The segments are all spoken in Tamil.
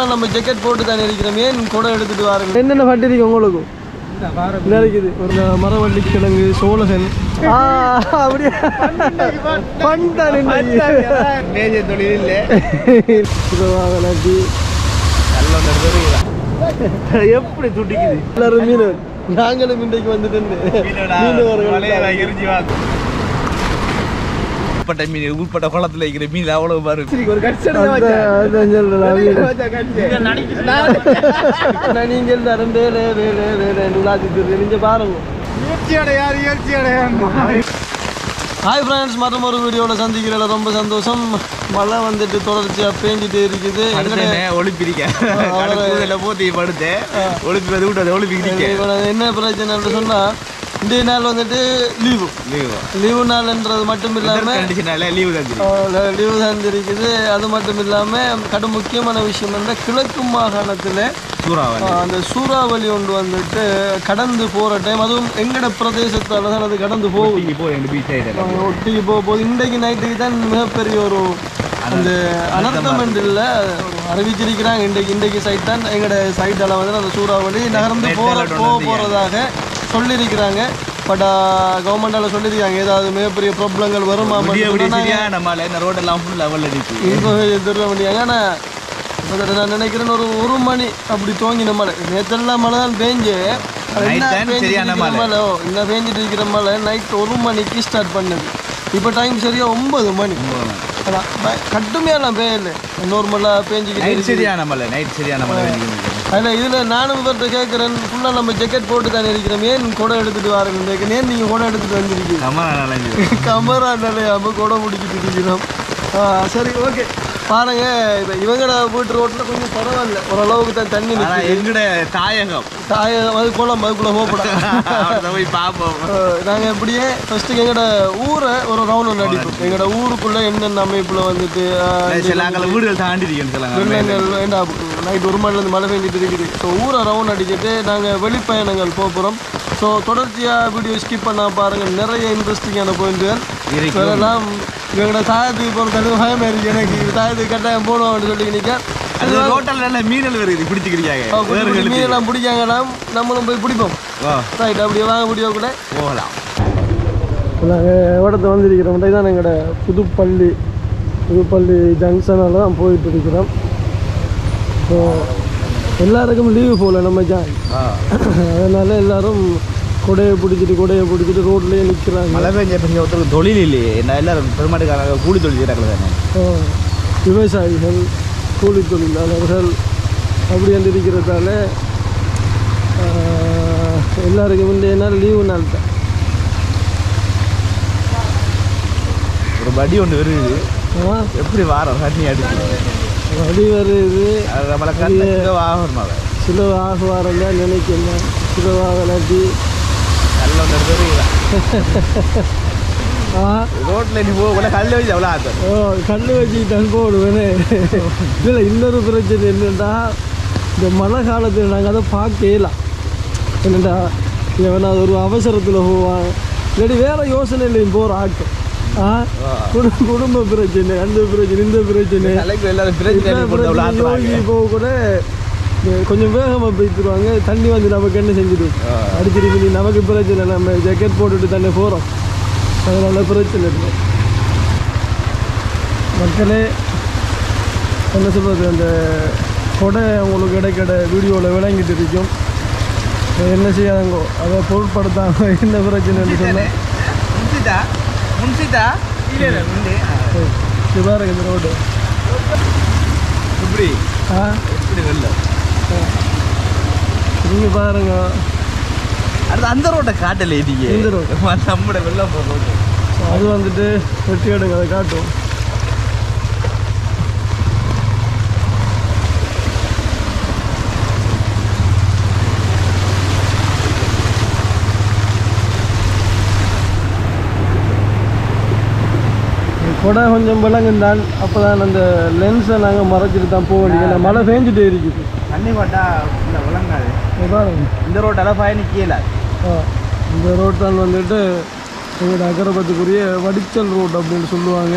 ஃபுல்லாக நம்ம ஜெக்கெட் போட்டு தானே இருக்கிறோம். ஏன் கூட எடுத்துட்டு வரணும் என்னென்ன ஃபட் இருக்கு உங்களுக்கு என்ன இருக்குது? ஒரு மரவள்ளி கிழங்கு சோழகன் ஆ அப்படியே? தொழில் இல்லை. நட்டி எப்படி துடிக்குது? எல்லாரும் மீன் நாங்களும் இன்றைக்கு வந்துட்டு மீனவர்கள் உட்பட்ட மீன் உட்பட்ட குளத்துல இருக்கிற மீன் அவ்வளவு பாரு. ஒரு நீங்க எல்லாரும் வேலை வேலை வேலை உலாத்திட்டு நீங்க பாருங்க. ஹாய் ஃப்ரெண்ட்ஸ் மற்றும் ஒரு வீடியோவில் சந்திக்கிறதுல ரொம்ப சந்தோஷம். மழை வந்துட்டு தொடர்ச்சியாக பேஞ்சிட்டே இருக்குது. ஒளிப்பிரிக்க போத்தி படுத்தேன். ஒளிப்பி இப்ப என்ன பிரச்சனைன்னு சொன்னால் இன்றைய நாள் வந்துட்டு லீவு. லீவு. லீவு நாள்ன்றது மட்டும் இல்லாமல் லீவு தந்துரு லீவு தந்திருக்குது அது மட்டும் இல்லாமல் கடும் முக்கியமான விஷயம் என்ன கிழக்கு மாகாணத்தில் சூறாவளி. அந்த சூறாவளி ஒன்று வந்துட்டு கடந்து போகிற டைம் அதுவும் எங்கட பிரதேசத்தால் தான் அது கடந்து சைடு ஒட்டி போக போகுது. இன்றைக்கு நைட்டுக்கு தான் மிகப்பெரிய ஒரு அந்த அனர்த்தம் என்று இல்லை. அறிவிச்சிருக்கிறாங்க. இன்றைக்கு இன்றைக்கு சைட் தான். எங்களோட சைட்டால் வந்து அந்த சூறாவளி நகர்ந்து போகிற போக போகிறதாக சொல்லியிருக்கிறாங்க பட் கவர்மெண்டால் சொல்லியிருக்காங்க ஏதாவது மிகப்பெரிய ப்ராப்ளங்கள் வருமா? நம்மளால இந்த ரோடெல்லாம் ஃபுல் லெவல் அடிச்சு. இப்போ தெரிய முடியாது. ஆனால் நான் நினைக்கிறேன் ஒரு ஒரு மணி அப்படி துவங்கின மழை நேற்றெல்லாம் மழை தான் பேஞ்சு. அது என்ன பேஞ்சிட்டு இருக்கிற மழை. மழை மழை நைட் ஒரு மணிக்கு ஸ்டார்ட் பண்ணுது. இப்போ டைம் சரியா ஒன்பது மணி. அதான் ப- கட்டுமையெல்லாம் பேயல நார்மலாக பேஞ்சிக்கிட்டு. சரியான மழை நைட் சரியான மழை அதில் இதில் நானும் இவர்கிட்ட கேட்குறேன் ஃபுல்லாக நம்ம ஜெக்கெட் போட்டு தானே இருக்கிறோம். ஏன் குடம் எடுத்துகிட்டு வரேன் ஏன் நீங்கள் குடம் எடுத்துகிட்டு வந்திருக்கீங்க? கமரா நலஞ்சு கமரா நிலையாம கூட முடிக்கிட்டு இருக்கிறோம். ஆ, சரி ஓகே பாருங்க இப்போ இவங்கட வீட்டு ரோட்டில் கொஞ்சம் பரவாயில்ல. ஓரளவுக்கு தான் தண்ணி எங்கட தாயகம். தாய அது குளம் அதுக்குள்ளே போகப்படாது போய் பார்ப்போம். நாங்கள் இப்படியே ஃபஸ்ட்டு எங்களோட ஊரை ஒரு ரவுண்ட் ஒன்று அடிப்போம். எங்களோட ஊருக்குள்ளே என்னென்ன அமைப்பில் வந்துட்டு வீடுகள் தாண்டி வேண்டாம் நைட் ஒரு மணிலேருந்து மழை பெஞ்சிட்டு இருக்குது. ஸோ ஊரை ரவுண்ட் அடிச்சுட்டு நாங்கள் வெளிப்பயணங்கள் போக போகிறோம் ஸோ தொடர்ச்சியாக வீடியோ ஸ்கிப் பண்ணா பாருங்கள் நிறைய இன்ட்ரெஸ்டிங்கான பாயிண்ட்டுகள் இருக்கும். அதெல்லாம் எங்களோட தாயத்துக்கு போகிறதுக்கு பயமாக இருக்குது எனக்கு இது தாயத்துக்கு கட்டாயம் அப்படின்னு சொல்லி நிற்க அது ரோட்டல் நல்ல மீனல் வருது பிடிச்சிக்கிறீங்க மீனெல்லாம் பிடிக்காங்கலாம் நம்மளும் போய் பிடிப்போம். ரைட் அப்படியே வாங்க வீடியோ கூட. போகலாம். நாங்கள் இடத்த வந்திருக்கிறோம் தான் எங்களோட புதுப்பள்ளி புதுப்பள்ளி ஜங்ஷனில் தான் போயிட்டு இருக்கிறோம். ஸோ எல்லாருக்கும் லீவு போகல நம்ம ஜாய் அதனால எல்லாரும் கொடையை பிடிச்சிட்டு கொடையை பிடிச்சிட்டு ரோட்லேயே நிற்கிறாங்க மழை பெஞ்ச பெஞ்ச ஒருத்தருக்கு தொழில் இல்லையே. என்ன எல்லாரும் பெருமாட்டுக்காரங்க கூலி தொழில் செய்கிறாங்க தானே. விவசாயிகள் கூலி தொழிலாளர்கள் அப்படி வந்து இருக்கிறதால எல்லாருக்கும் இந்த நாள் லீவு நாள் தான் ஒரு படி ஒன்று வருது. எப்படி வாரம் தண்ணி அடிச்சு? வழி வருது. நம்மளை கண்டு ஆகணும் அதை சில ஆகுவாரம் தான் நினைக்கிறேன். சில ஆகலாட்டி ஒன்று வருகிறான் ஆ ரோட்டில் நீ போக கல்ல வச்சு ஓ கல் வச்சுக்கிட்டான் போடுவேனே இல்லை இன்னொரு பிரச்சனை என்னென்னா இந்த மழை காலத்தில் நாங்கள் அதை பார்க்கலாம் என்னடா எவனாவது ஒரு அவசரத்தில் போவான் இல்லாட்டி வேற யோசனையிலையும் போகிற ஆட்கள் ஆ குடும்ப பிரச்சனை அந்த பிரச்சனை இந்த பிரச்சனை போக கூட கொஞ்சம் வேகமாக போய்த்துருவாங்க தண்ணி வந்து நமக்கு என்ன செஞ்சிடும். அடிச்சிருக்கு நீ நமக்கு பிரச்சனை இல்லை. நம்ம ஜாக்கெட் போட்டுட்டு தானே போகிறோம் அதனால பிரச்சனை இல்லை. மக்களே என்ன சொல்கிறது அந்த கொடை உங்களுக்கு இடைக்கடை வீடியோவில் விளங்கிட்டு இருக்கும். என்ன செய்யாதங்கோ அதை பொருட்படுத்தாம என்ன பிரச்சனைன்னு சொன்ன? முன்சிட்டா முன்சிட்டா இல்லை இல்லை இந்த ரோடு. இப்படி ஆ? இப்படி வெள்ளம் நீங்கள் பாருங்க. அடுத்து அந்த ரோட்டை காட்டல நீங்க. எந்த road? நம்மட வெள்ளம் போகிற ரோட்டு அது வந்துட்டு வெட்டி எடுங்க அதை காட்டும் கொடை கொஞ்சம் விளங்குந்தான் அப்போ தான் அந்த லென்ஸை நாங்கள் மறைச்சிட்டு தான் போக வேண்டியது. மழை பெஞ்சிட்டே இருக்குது. தண்ணி போட்டா இந்த விளங்காது. இந்த ரோட்டெல்லாம் பயணிக்கல ஆ, இந்த ரோட் தான் வந்துட்டு எங்களோட அகரபத்துக்குரிய வடிச்சல் ரோட் அப்படின்னு சொல்லுவாங்க.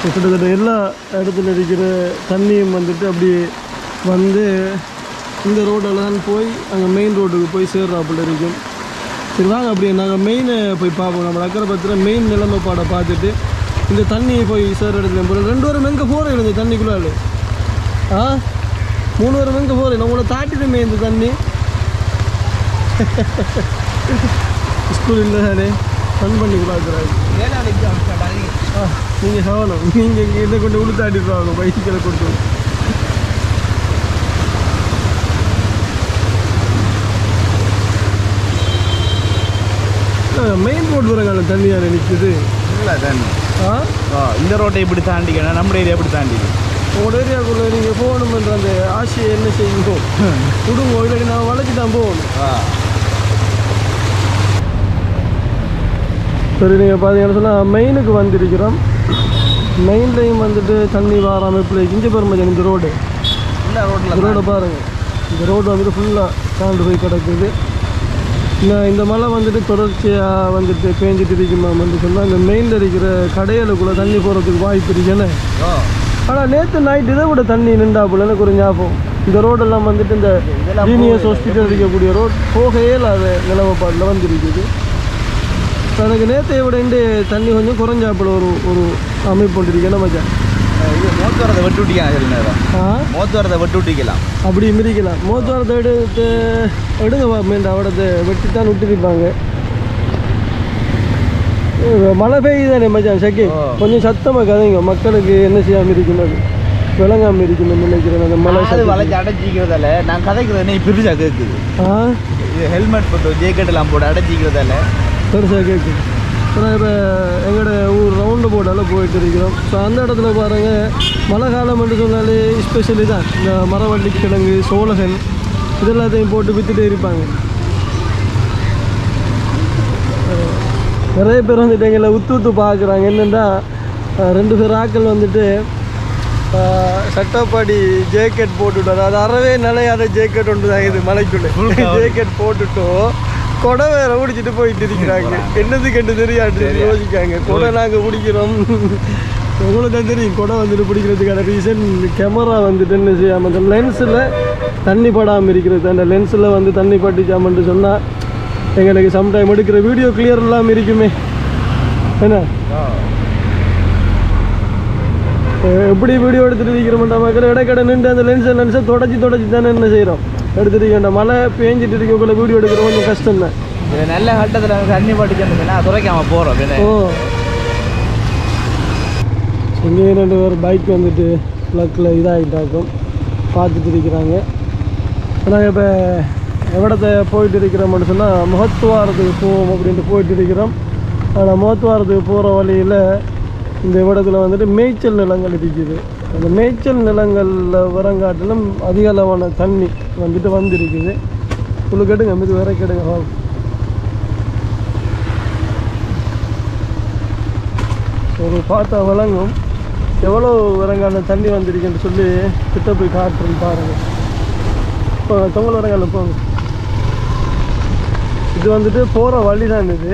கிட்டத்தட்ட எல்லா இடத்துல இருக்கிற தண்ணியும் வந்துட்டு அப்படியே வந்து இந்த ரோட்டில் தான் போய் அங்கே மெயின் ரோட்டுக்கு போய் சேர்றாப்புல இருக்கும். சரி வாங்க அப்படியே நாங்கள் மெயினை போய் பார்ப்போம். நம்ம அக்கரைப்பத்தில் மெயின் நிலைமை பாட பார்த்துட்டு இந்த தண்ணி போய் சேர் இடத்துல போகிறோம் ரெண்டு பேரும் எங்கே போகிறேன் இந்த தண்ணிக்குள்ளால? ஆ? மூணு பேரும் எங்கே போகிறேன் உங்களை தாட்டிடுமே இந்த தண்ணி. ஸ்கூல் இல்லை தானே ஃபன் பண்ணி பார்க்குறாரு ஆ நீங்கள் கவனம். நீங்கள் இங்கே இதை கொண்டு உளுத்தாட்டிடுவாங்க பைக்கில் கொண்டு. மெயின் ரோடு வரங்கால தண்ணியாக நிற்குது இல்லை தண்ணி. ஆ? ஆ இந்த ரோட்டை இப்படி தாண்டிக்கணும். நம்ம ஏரியா எப்படி தாண்டிக்கணும்? உங்களோட ஏரியாக்குள்ளே நீங்கள் போகணுமென்ற அந்த ஆசையை என்ன செய்யுங்க விடுங்க இல்லை நான் வளைச்சி தான் போகணும். சரி நீங்கள் பார்த்தீங்கன்னா சொன்னால் மெயினுக்கு வந்திருக்கிறோம். மெயின்லையும் வந்துட்டு தண்ணி வார அமைப்பில் இங்கே பெருமை இந்த ரோடு ரோடை பாருங்கள் இந்த ரோடு வந்துட்டு ஃபுல்லாக தாண்டு போய் கிடக்குது. இந்த இந்த மழை வந்துட்டு தொடர்ச்சியாக வந்துட்டு பேஞ்சிட்டு இருக்குமா வந்து சொன்னால் இந்த மெயினில் இருக்கிற கடைகளுக்குள்ளே தண்ணி போகிறதுக்கு வாய்ப்பு இருக்குன்னு ஆனால் நேற்று நைட் இதை விட தண்ணி நின்றாப்புல எனக்கு ஒரு ஞாபகம். இந்த ரோடெல்லாம் வந்துட்டு இந்த ஜீனியஸ் ஹாஸ்பிட்டல் இருக்கக்கூடிய ரோட் போகவே இல்லாத நிலவப்பாடில் வந்துருக்குது. எனக்கு நேற்றை விட தண்ணி கொஞ்சம் குறைஞ்சாப்புல ஒரு ஒரு அமைப்பு கொண்டிருக்கேன் மச்சான்? இது மோத்து வரதை வெட்டு விட்டிக்கலாம் சில நேரம். ஆ? மோத்து வரதை வெட்டு விட்டிக்கலாம் அப்படி மிதிக்கலாம். மூத்தவாரத்தை எடுத்து எடுங்க பாப்பேன் அவடத்தை வெட்டி தான் விட்டுருப்பாங்க மழை பெய்யுதானே மச்சான் சக்கி. கொஞ்சம் சத்தமாக கதைங்க. மக்களுக்கு என்ன செய்யாமல் இருக்கணும் அது விளங்காமல் இருக்கணும்னு நினைக்கிறேன் அந்த மழை. வளைச்சு அடைச்சிக்கிறதால நான் கதைக்கிறது என்ன பெருசா கேட்குது இது ஹெல்மெட் போட்டு ஜேக்கெட் எல்லாம் போட்டு அடைச்சிக்கிறதால. பெருசாக கேட்குது அப்புறம் இப்போ எங்களோட ஊர் ரவுண்டு போர்டால் போயிட்டு இருக்கிறோம். ஸோ அந்த இடத்துல பாருங்கள் மழை காலம் என்று சொன்னாலே ஸ்பெஷலி தான். இந்த மரவள்ளி கிழங்கு சோளகன் இது எல்லாத்தையும் போட்டு விற்றுட்டே இருப்பாங்க. நிறைய பேர் வந்துட்டு எங்களை உத்து உத்து பார்க்குறாங்க. என்னென்னா ரெண்டு பேர் ஆட்கள் வந்துட்டு சட்டப்பாடி ஜேக்கெட் போட்டுவிட்டார் அது அறவே நிலையாத ஜேக்கெட் ஒன்று தான் இது மலைக்குள்ளே. ஜேக்கெட் போட்டுட்டோ கொடை வேற பிடிச்சிட்டு போயிட்டு இருக்கிறாங்க. என்னதுக்கு என்று தெரியாது. யோசிக்காங்க கொடை நாங்கள் பிடிக்கிறோம். உங்களுக்கு தெரியும் கொடை வந்துட்டு பிடிக்கிறதுக்கான ரீசன் கேமரா வந்துட்டு என்ன செய்யாமல் அந்த லென்ஸில் தண்ணி படாமல் இருக்கிறது. அந்த லென்ஸில் வந்து தண்ணி பட்டுச்சாமன்ட்டு சொன்னால் எங்களுக்கு சம்டைம் எடுக்கிற வீடியோ கிளியர் இல்லாமல் இருக்குமே. என்ன? எப்படி வீடியோ எடுத்துட்டு இருக்கிறோம்டா மக்கள் இடைக்கடை நின்று அந்த லென்ஸை லென்ஸை தொடச்சி தொடச்சி தானே என்ன செய்கிறோம் எடுத்துட்டு மழை பேஞ்சிட்டு இருக்கக்குள்ள வீடியோ எடுக்கிற கொஞ்சம் கஷ்டம் தான் இது நல்ல கட்டத்தில் தண்ணி பட்டுச்சுன்னா துறைக்காம போகிறோம் ஓ. இங்கே ரெண்டு பேர் பைக் வந்துட்டு ப்ளக்கில் இதாகிட்டாக்கும் பார்த்துட்டு இருக்கிறாங்க. நாங்கள் இப்போ எவ்வளத்தை போயிட்டு இருக்கிறோம்னு சொன்னால் முகத்துவாரத்துக்கு போவோம் அப்படின்ட்டு போயிட்டு இருக்கிறோம். ஆனால் முகத்துவாரத்துக்கு போகிற வழியில் இந்த இடத்துல வந்துட்டு மேய்ச்சல் நிலங்கள் இருக்குது அந்த மேய்ச்சல் நிலங்களில் வரங்காட்டிலும் அதிக அளவான தண்ணி வந்துட்டு வந்திருக்குது. உங்களுக்கு கெடுங்க மீது வேற கெடுங்க ஒரு பார்த்தா விளங்கும். எவ்வளோ வரங்காட்டில் தண்ணி வந்திருக்குன்னு சொல்லி கிட்ட போய் காட்டுறேன் பாருங்கள் இப்போ தொங்கல் வரங்கால போங்க. இது வந்துட்டு போகிற வழி தான் இது.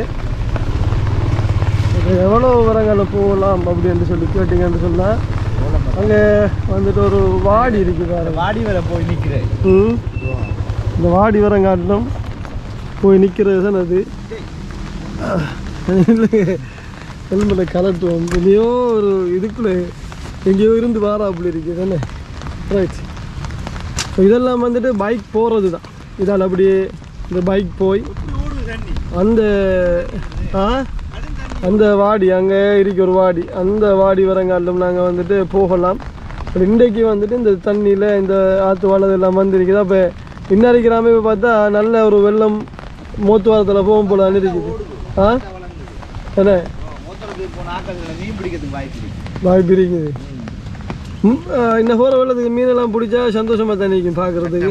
எவ்வளோ வரங்கால போகலாம் அப்படின்னு சொல்லி கேட்டிங்கன்னு சொன்னால் அங்கே வந்துட்டு ஒரு வாடி இருக்குது பாருங்க. வாடி வர போய் நிற்கிறேன் ம். இந்த வாடி வரங்காட்டிலும் போய் நிற்கிறது தான் அது. ஹெல்மெட்டை கலட்டுவோம் எங்கேயோ ஒரு இதுக்குள்ளே எங்கேயோ இருந்து வாராப்புல இருக்குது தானே? ரைட் ஸோ இதெல்லாம் வந்துட்டு பைக் போகிறது தான். இதால் அப்படியே இந்த பைக் போய் அந்த ஆ? அந்த வாடி அங்கே இருக்க ஒரு வாடி. அந்த வாடி வரங்காட்டிலும் நாங்கள் வந்துட்டு போகலாம். இப்போ இன்றைக்கு வந்துட்டு இந்த தண்ணியில் இந்த ஆற்று வாழை எல்லாம் வந்துருக்குது. அப்போ இன்னைக்கு கிராமம் இப்போ பார்த்தா நல்ல ஒரு வெள்ளம் மூத்துவாரத்தில் போகும் போல இருக்குது ஆ? என்ன? வாய்ப்பு இருக்குது. இன்னும் போகிற வெள்ளத்துக்கு மீனெல்லாம் பிடிச்சா சந்தோஷமாக தண்ணிக்கும் பார்க்குறதுக்கு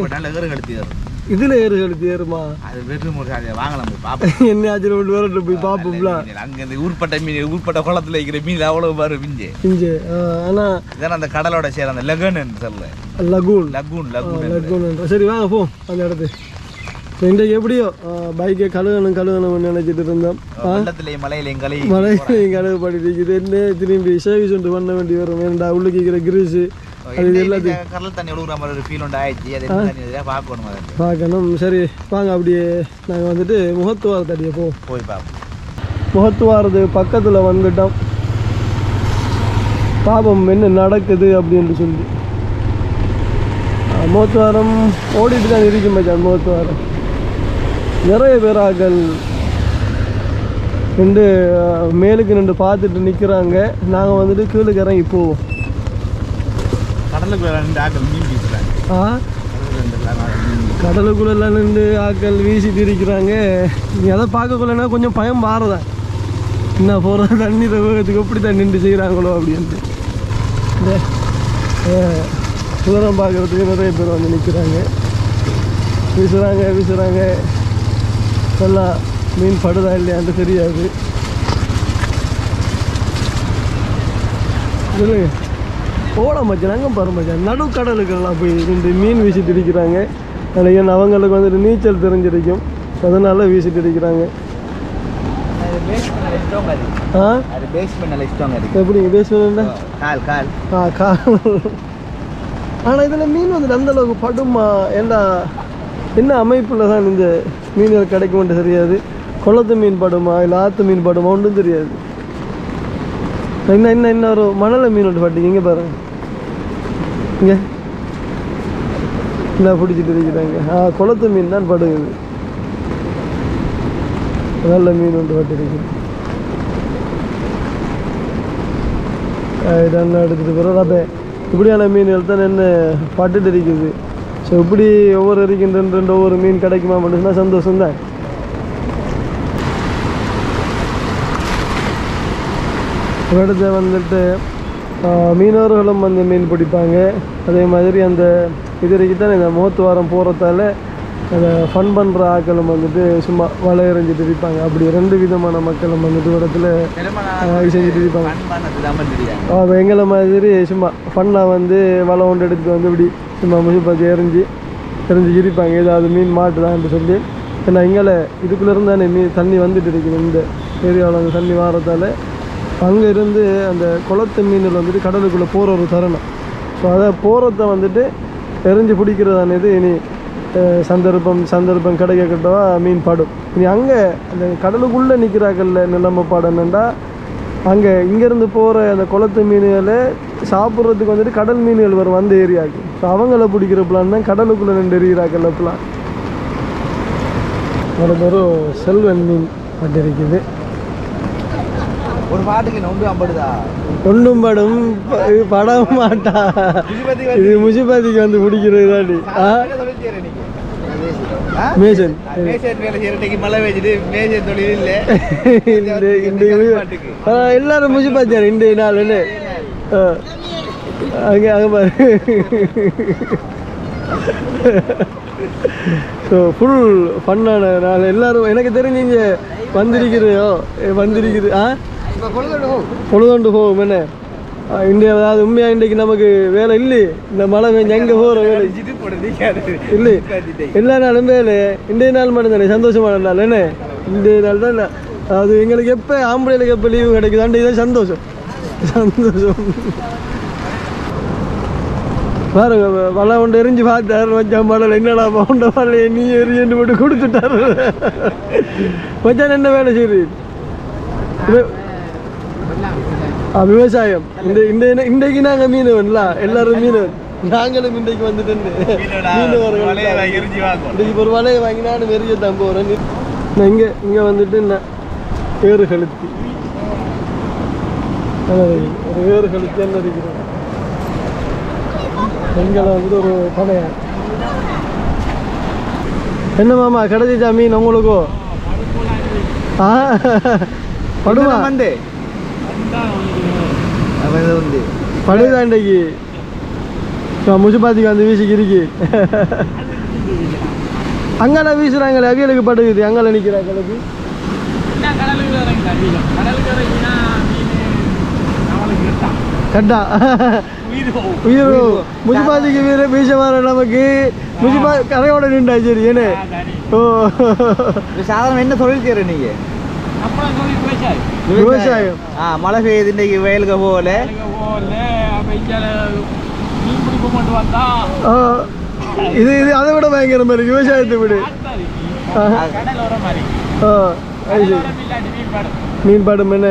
இதில் ஏறு கழுத்து ஏறுமா? அது வெறும் ஒரு சாதியை வாங்கலாம் போய் பார்ப்போம். என்ன ஆச்சு ரெண்டு பேரும் போய் பார்ப்போம்ல? அங்க இந்த ஊர்பட்ட மீன் ஊர்பட்ட குளத்துல இருக்கிற மீன் அவ்வளவு பாரு மிஞ்சு. இங்கே ஆனால் இதான் அந்த கடலோட சேர அந்த லெகன் சொல்ல. லகூன். லகூன் லகூன் லகுன்ன்ற சரி வாங்க போ. அந்த இடத்துக்கு. இன்றைக்கு எப்படியோ பைக்கை கழுவணும் கழுவணும்னு நினச்சிட்டு இருந்தோம். வெள்ளத்திலையும் மலையிலையும் கலை மழை கழுவு படிட்டு என்ன திரும்பி சர்வீஸ் ஒன்று பண்ண வேண்டி வரும்? வேண்டா உள்ளுக்கு இருக்கிற கிரீஸு அது இந்த எல்லாத்தையும் இந்த கடல் தண்ணி ஒழுகுற மாதிரி ஒரு ஃபீல் உண்டு ஆயிடுச்சு அது என்ன தண்ணி இதெல்லாம் பார்க்கணும் அதை பார்க்கணும் சரி வாங்க அப்படியே நாங்கள் வந்துட்டு முகத்துவாரத்து அடியே போ போய் பார்ப்போம் முகத்துவாரது பக்கத்தில் வந்துட்டோம் பாபம் என்ன நடக்குது அப்படின்னு சொல்லி முகத்துவாரம் ஓடிட்டு தான் இருக்கும் மச்சான் முகத்துவாரம் நிறைய பேராக்கள் நின்று மேலுக்கு நின்று பார்த்துட்டு நிற்கிறாங்க நாங்கள் வந்துட்டு கீழுக்கு இறங்கி போவோம் கடலுக்குள்ள ரெண்டு ஆக்கள் மீன் வீசுறாங்க நின்று ஆட்கள் வீசிட்டு இருக்கிறாங்க எதை பார்க்கக்குள்ளனா கொஞ்சம் பயம் மாறுதான் என்ன போகிற தண்ணி வேகத்துக்கு எப்படி தான் நின்று செய்கிறாங்களோ அப்படின்ட்டு. இந்த சுதரம் பார்க்குறதுக்கு நிறைய பேர் வந்து நிற்கிறாங்க. வீசுகிறாங்க வீசுகிறாங்க நல்லா மீன் படுதா இல்லையான்னு தெரியாது. சொல்லுங்க. ஓட மச்சான் அங்கே பாரு மச்சான் நடுக்கடலுக்கெல்லாம் போய் ரெண்டு மீன் வீசிட்டு இருக்கிறாங்க அதில் அவங்களுக்கு வந்துட்டு நீச்சல் தெரிஞ்சிருக்கும். அதனால வீசிட்டு பேஸ்மெண்ட் இருக்கு ஆ? பேஸ்மெண்ட் எப்படி? பேசுவேன்டா கால் கால். ஆ கா ஆனால் இதில் மீன் வந்துட்டு அந்த அளவுக்கு படுமா? ஏண்டா? என்ன அமைப்பில் தான் இந்த மீன்கள் கிடைக்கும்னு தெரியாது. குளத்து மீன் படுமா? இல்லை ஆற்று மீன் படுமா? ஒன்றும் தெரியாது. என்ன என்ன என்ன ஒரு மணல மீன் ஒன்று பட்டிங்க இங்கே பாருங்க இங்கே. என்ன பிடிச்சிட்டு இருக்கிறாங்க ஆ குளத்து மீன் தான் படுகுது. நல்ல மீன் ஒன்று பட்டிருக்கு இதெல்லாம் எடுத்துகிட்டு போகிறோம் அப்போ இப்படியான மீன்கள் தான் என்ன பட்டுட்டு இருக்குது. ஸோ இப்படி ஒவ்வொரு இருக்கின்ற ஒவ்வொரு மீன் கிடைக்குமா மட்டும்தான் சந்தோஷம் தான் இடத்த வந்துட்டு மீனவர்களும் வந்து மீன் பிடிப்பாங்க. அதே மாதிரி அந்த இது வரைக்கும் தான் இந்த மூத்துவாரம் போகிறதால அந்த ஃபன் பண்ணுற ஆட்களும் வந்துட்டு சும்மா வலை எறிஞ்சிட்டு இருப்பாங்க அப்படி ரெண்டு விதமான மக்களும் வந்துட்டு இடத்துல தான் தெரியாது. அவள் எங்களை மாதிரி சும்மா ஃபன்னாக வந்து வலை ஒன்று எடுத்துட்டு வந்து இப்படி சும்மா முசி பார்த்து எறிஞ்சு எறிஞ்சு இருப்பாங்க ஏதாவது மீன் மாட்டுதான்னு சொல்லி. ஏன்னா இங்கே இதுக்குள்ளேருந்து தானே மீன் தண்ணி வந்துட்டு இருக்குது. இந்த ஏரியாவில் அந்த தண்ணி வாரத்தால் அங்கே இருந்து அந்த குளத்து மீனில் வந்துட்டு கடலுக்குள்ளே போகிற ஒரு தருணம். ஸோ அதை போகிறத வந்துட்டு எரிஞ்சு பிடிக்கிறதானது இனி சந்தர்ப்பம் சந்தர்ப்பம் கிடைக்க கிட்டவா மீன் பாடும். இனி அங்கே அந்த கடலுக்குள்ளே நிற்கிறாக்கல்ல நிலைமை பாடணுண்டா அங்கே இங்கேருந்து போகிற அந்த குளத்து மீன்களை சாப்பிட்றதுக்கு வந்துட்டு கடல் மீன்கள் வரும் அந்த ஏரியாவுக்கு. ஸோ அவங்கள பிடிக்கிற பிளான் தான் கடலுக்குள்ளே நின்று எரியிறாக்கல்ல பிளான் ஒரு ஒரு செல்வன் மீன் பட்டிருக்குது ஒரு பாட்டுக்கு நொண்டு அம்படுதா? ஒன்றும் படம் ப- இது படம் மாட்டா இது முசிபாதிக்கு வந்து பிடிக்கிறது தாண்டி மேசன் எல்லாரும் முசிபாத்தியார் இன்றைய நாள் என்ன. அங்கே அங்கே பாரு. ஸோ ஃபுல் ஃபன்னான நாள். எல்லாரும் எனக்கு தெரிஞ்சு வந்திருக்கிறோ வந்திருக்குது. ஆ? பொழுதுண்டு போகும். என்ன? இன்றைய அதாவது உண்மையாக இன்றைக்கு நமக்கு வேலை இல்லையே இந்த மழை பெஞ்சு எங்கே போகிற வேலை? இல்லை. எல்லா நாளும் வேலை. இன்றைய நாள் மட்டும் தானே சந்தோஷமான நாள் என்ன? இன்றைய நாள் தான். அதாவது எங்களுக்கு எப்போ ஆம்பளைகளுக்கு எப்போ லீவு கிடைக்குது அன்றைக்கு தான் சந்தோஷம். சந்தோஷம். பாருங்க வலை ஒன்று எரிஞ்சு பார்த்தார் மச்சான் மடல் என்னடா பவுண்ட வலையை நீ எரியன்னு போட்டு கொடுத்துட்டாரு. மச்சான் என்ன வேலை செய்யுது? விவசாயம். இந்த இந்த இன்றைக்கு நாங்கள் மீனவன்ல எல்லாரும் மீனவன். நாங்களும் இன்றைக்கு வந்துட்டு மீனவர்கள் இன்றைக்கு ஒரு வலையை வாங்கி நானும் எரிய தான் போகிறேன் நான் இங்கே இங்கே வந்துட்டு நான் ஏறு கழுத்தி. ஒரு ஏறு கழுத்தி என்ன இருக்கிறேன் எங்களை வந்துட்டு ஒரு பணையம் என்ன மாமா கிடைச்சிச்சா மீன் உங்களுக்கோ? ஆ படுமா? வந்து. படுதா இன்றைக்கு? முசுபாத்திக்கு வந்து வீசிக்கு இருக்கு. அங்கால வீசுறாங்களே அவியலுக்கு படுகுது. அங்கால நிற்கிறாங்களுக்கு கட்டா. உயிர் முஜிபாதிக்கு வீர வீச வர நமக்கு முஜிபா கரையோட நின்றா சரி ஏன்னு ஓ. சாதாரண என்ன தொழில் செய்யற நீங்க? விவசாயம். ஆ மழை பெய்யுது இன்னைக்கு வயலுக்கு போகல. இது இது அதை விட பயங்கரமா இருக்கு விவசாயத்தை விட. மாதிரி. மீன் படம் என்ன?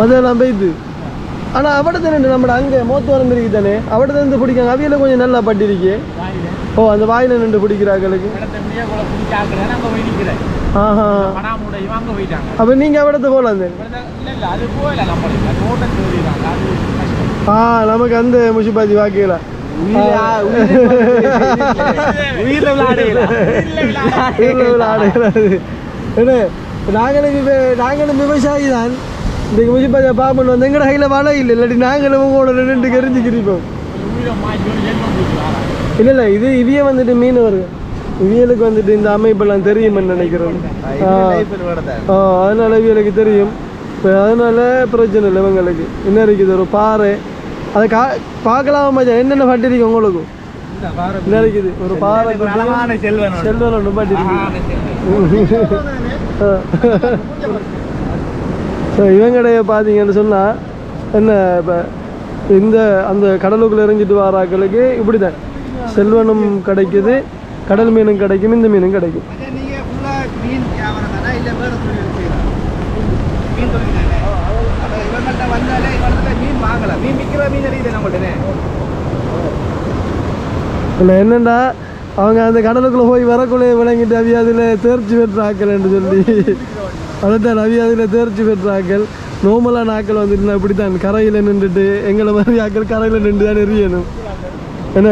மதெல்லாம் பெய்யுது ஆனா அவடத்தை ரெண்டு நம்ம அங்கே மோத்து வரம்பு இருக்கு தானே? அவடத்தை இருந்து பிடிக்காங்க. அவியல கொஞ்சம் நல்லா பட்டிருக்கு. ஓ அந்த வாயில நின்று பிடிக்கிறாங்களுக்கு அப்ப நீங்க அவடத்தை போகலாம் ஆ நமக்கு அந்த முஷிபாஜி என்ன நாங்களும் நாங்களும் விவசாயி தான் இந்த முஷிபாஜா பாப்பன் வந்து எங்கட கையில வலை இல்லை இல்லாட்டி நாங்களும் உங்களோட ரெண்டு கெரிஞ்சுக்கிறோம் இல்ல இல்ல இது இவிய வந்துட்டு மீன் வருது இவியலுக்கு வந்துட்டு இந்த அமைப்பெல்லாம் தெரியும்னு. ஆ, அதனால இவங்களுக்கு தெரியும். இப்போ அதனால பிரச்சனை இல்லை இவங்களுக்கு. என்ன இருக்குது ஒரு பாறை. அதை கா பார்க்கலாம் மச்சான்? என்னென்ன பட்டி இருக்கு உங்களுக்கு என்ன இருக்குது? ஒரு பாறை செல்வன் ஒன்று. பட்டி இருக்கு ஸோ இவங்கடைய பார்த்தீங்கன்னு சொன்னால் என்ன இப்போ இந்த அந்த கடலுக்குள்ள இறங்கிட்டு வராக்களுக்கு இப்படி தான் செல்வனும் கிடைக்குது கடல் மீனும் கிடைக்கும் இந்த மீனும் கிடைக்கும். இல்ல என்னண்டா? அவங்க அந்த கடலுக்குள்ளே போய் வரக்குள்ளே விளங்கிட்டு அவி அதில் தேர்ச்சி பெற்றாக்கள்னு சொல்லி. அதைத்தான் அவி அதில் தேர்ச்சி பெற்றாக்கள் நோமலான ஆக்கள் வந்துட்டு இப்படி தான் கரையில் நின்றுட்டு எங்களை மாதிரி ஆக்கள் கரையில் நின்று தான் எரியணும். என்ன?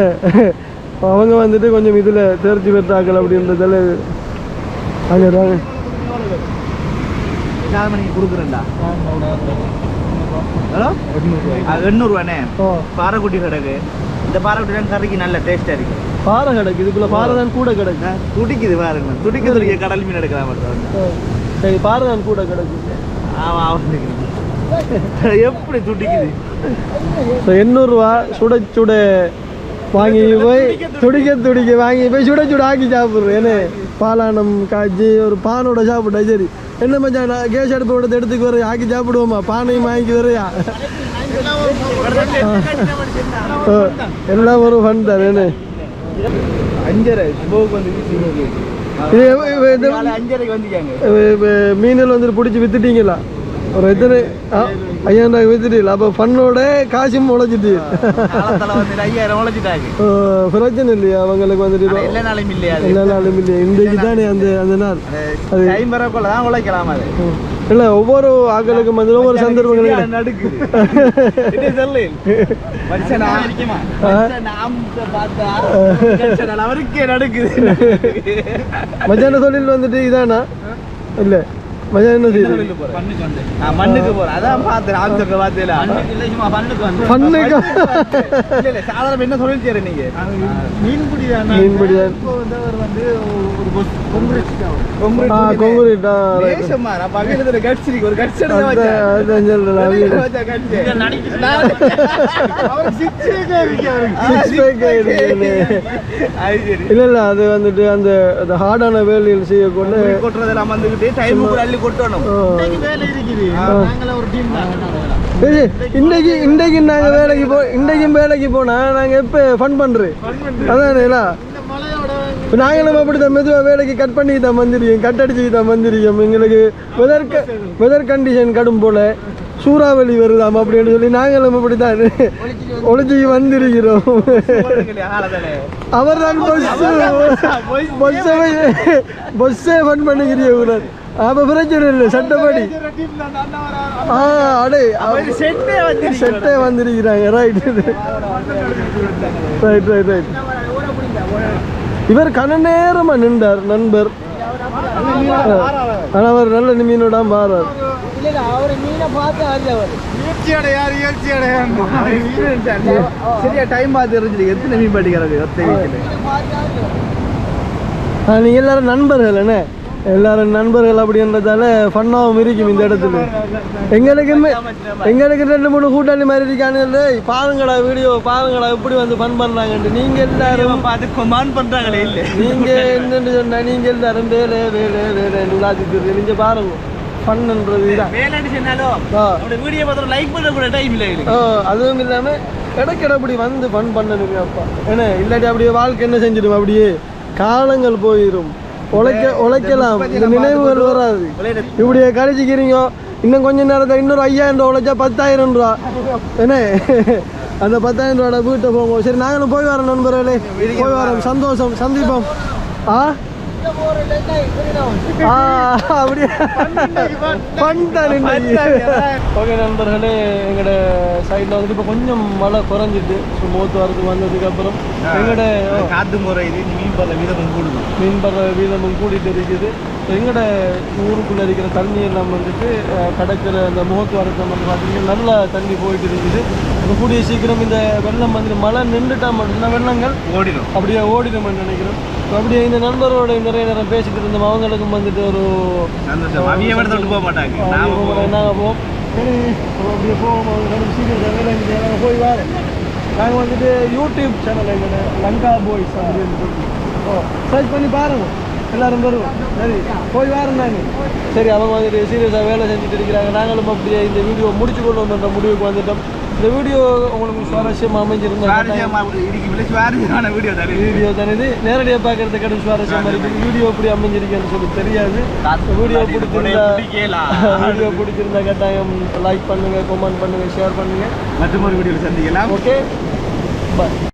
அவங்க வந்துட்டு கொஞ்சம் இதில் தேர்ச்சி பெற்றாக்கள் அப்படின்றதால அங்கே தாங்க கொடுக்குறேன்டா. ஹலோ? எண்ணூறுவாண்ணே பாறைக்குட்டி கிடக்கு. இந்த பாறைக்குட்டி தான் கறிக்கு நல்ல டேஸ்ட்டாக இருக்கு. பாறை கிடக்கு இதுக்குள்ளே பாறை தான் கூட கிடக்கு. துடிக்குது பாருங்க. துடிக்குது. இருக்கு கடல் மீன் எடுக்கிற மாதிரி ஓ, சரி பாறை தான் கூட கிடக்கு. ஆமாம் ஆமாம் எப்படி துடிக்குது? எண்ணூறுரூவா சுட சுட வாங்கி போய் துடிக்க துடிக்க வாங்கி போய் சுட சுட ஆக்கி சாப்பிட்றேன் என்ன பாலானம் காய்ச்சி ஒரு பானோட சாப்பிட்டா சரி என்ன மச்சான் கேஸ் அடுப்பு எடுத்து எடுத்துக்கு வரையா ஆக்கி சாப்பிடுவோமா பானையும் வாங்கி வரையா எல்லாம் ஒரு ஃபன் தான் என்ன அஞ்சரை மீனில் வந்துட்டு பிடிச்சி வித்துட்டீங்களா ஐயாயிரம் ரூபாய் வித்துட்டீங்களா அப்போ ஃபன்னோட காசும் முளைச்சிட்டு ஐயாயிரம் உழைச்சிட்டாங்க ஆ, பிரச்சனை இல்லையா அவங்களுக்கு வந்துட்டு எல்லா நாளும் இல்லையா எல்லா நாளும் இல்லையா இன்றைக்கு தானே அந்த அந்த நாள் அது டைம் வரக்குள்ள தான் உழைக்கலாம் அது. இல்ல ஒவ்வொரு ஆக்களுக்கும் வந்து ஒவ்வொரு சந்தர்ப்பங்கள் சரியா கிடைக்கும். நடுக்குது மத்தியான தொழில் வந்துட்டு இதானா இல்ல என்ன செய்யுது மண்ணுக்கு போறேன். அதான் பார்த்தேன் ஆப்ஷன்ல பார்த்தேல இல்ல இல்ல சாதாரண என்ன செய்யற நீங்க? மீன்பிடி மீன்பிடி தான். வந்து ஒரு இல்ல இல்ல அது வந்துட்டு அந்த அந்த ஹார்டான வேலையில் செய்யக்கூட டைம் அள்ளி கொட்டணும். வேலை இருக்குது. நாங்கள ஒரு டீம் தான். சரி, இன்னைக்கு இன்னைக்கு நாங்க வேலைக்கு போ இன்னைக்கும் வேலைக்கு போனா நாங்க எப்ப ஃபன் பண்றோம் அதானே நாங்களும் இப்போ நாங்கள் அப்படி தான் மெதுவாக வேலைக்கு கட் பண்ணி தான் வந்திருக்கோம். கட் அடிச்சு தான் வந்திருக்கோம். எங்களுக்கு வெதர் வெதர் கண்டிஷன் கடும் போல சூறாவளி வருதாம் அப்படின்னு சொல்லி நாங்களும் அப்படி தான் ஒளிச்சு வந்திருக்கிறோம். அவர் தான் பொஸ்ஸை பொஸ்ஸே ஃபன் பண்ணிக்கிறீங்க கூட அப்போ பிரச்சனை இல்லை சட்டப்படி. ஆ அடே செட்டே வந்து செட்டே வந்திருக்கிறாங்க ரைட் ரைட் ரைட் ரைட் இவர் கன நேரமா நின்றார் நண்பர். ஆனா அவர் நல்ல பார்த்து அறிஞ்சவர் சரியா டைம் பார்த்து இருந்துச்சு. எத்தனை மீன் நீங்க எல்லாரும் நண்பர்கள் என்ன? எல்லாரும் நண்பர்கள் அப்படின்றதால ஃபன்னாவும் இருக்கும் இந்த இடத்துல. எங்களுக்குமே எங்களுக்கு ரெண்டு மூணு கூட்டாளி மாதிரி இருக்கானுல்ல பாருங்கடா வீடியோ பாருங்கடா எப்படி வந்து ஃபன் பண்றாங்கன்ட்டு. நீங்க எல்லாரும் பார்த்து கொமான் பண்றாங்களே இல்லை. நீங்க என்னன்னு சொன்னா நீங்க எல்லாரும் வேலை வேலை வேலை விளாதிட்டு நீங்க பாருங்க. ஆ, அதுவும் இல்லாமல் இடக்கிட அப்படி வந்து ஃபன் பண்ணணுங்க அப்பா. என்ன இல்லாட்டி அப்படியே வாழ்க்கை என்ன செஞ்சிடும்? அப்படியே காலங்கள் போயிடும் உழைக்க உழைக்கலாம். நினைவுகள் வராது இப்படியே கழிச்சிக்கிறீங்க. இன்னும் கொஞ்ச நேரத்தில் இன்னொரு ஐயாயிரம் ரூபா உழைச்சா பத்தாயிரம் ரூபா. என்ன? அந்த பத்தாயிரம் ரூபாட வீட்டை போவோம் சரி நாங்களும் போய் வரோம் நண்பர்களே. போய் வரோம். சந்தோஷம் சந்திப்போம் ஆ, அப்படியே? பண்ணிட்டான் ஓகே நண்பர்களே எங்களோட சைடில் வந்துட்டு இப்போ கொஞ்சம் மழை குறைஞ்சிட்டு ஸோ மூத்து வந்ததுக்கு அப்புறம் எங்களோட காத்து முறை இது மீன் பல வீதம் கூடுது. மீன் படுற வீதமும் கூட்டிகிட்டு இருக்குது. எங்களோட ஊருக்குள்ளே இருக்கிற தண்ணி எல்லாம் வந்துட்டு அஹ், கடற்கிற அந்த முகத்துவாரத்தில் வந்து பார்த்தீங்கன்னா நல்லா தண்ணி போயிட்டு இருக்குது. இப்போ கூடிய சீக்கிரம் இந்த வெள்ளம் வந்துட்டு மழை நின்றுட்டா மட்டும்தான் வெள்ளங்கள் ஓடிடும். அப்படியே ஓடிடும்னு நினைக்கிறோம் ஸோ அப்படியே இந்த நண்பரோட நிறைய நேரம் பேசிட்டு இருந்தோம். அவங்களுக்கும் வந்துட்டு ஒரு சந்தோஷம். அவிய மட்டும் தொட்டு போக மாட்டாங்க. நாங்கள் போவோம். அப்படியே போவோம். அவங்க சீரியஸாக நாங்கள் போய் வரேன் நாங்கள் வந்துட்டு யூடியூப் சேனல் எங்களோட லங்கா பாய்ஸ் அப்படின்னு ஓ சர்ச் பண்ணி பாருங்க. எல்லாரும் வருவோம் சரி போய் நாங்கள் சரி அவங்க வந்துட்டு சீரியஸாக வேலை செஞ்சுட்டு இருக்கிறாங்க. நாங்களும் அப்படியே இந்த வீடியோ முடிச்சு கொண்டு வந்த முடிவுக்கு வந்துட்டோம். இந்த வீடியோ உங்களுக்கு சுவாரஸ்யமாக அமைஞ்சிருந்தா சுவாரஸ்யமா இருக்கு விலை சுவாரஸ்யமான வீடியோ தானே இது. வீடியோ தானே இது. நேரடியாக பார்க்கறதுக்கு கடும் சுவாரஸ்யமாக இருக்குது. வீடியோ எப்படி அமைஞ்சிருக்குன்னு சொல்லி தெரியாது. வீடியோ பிடிச்சிருந்தா. வீடியோ பிடிச்சிருந்தா கட்டாயம் லைக் பண்ணுங்க கமெண்ட் பண்ணுங்க ஷேர் பண்ணுங்க. மற்றும் ஒரு வீடியோவில் சந்திக்கலாம். Okay bye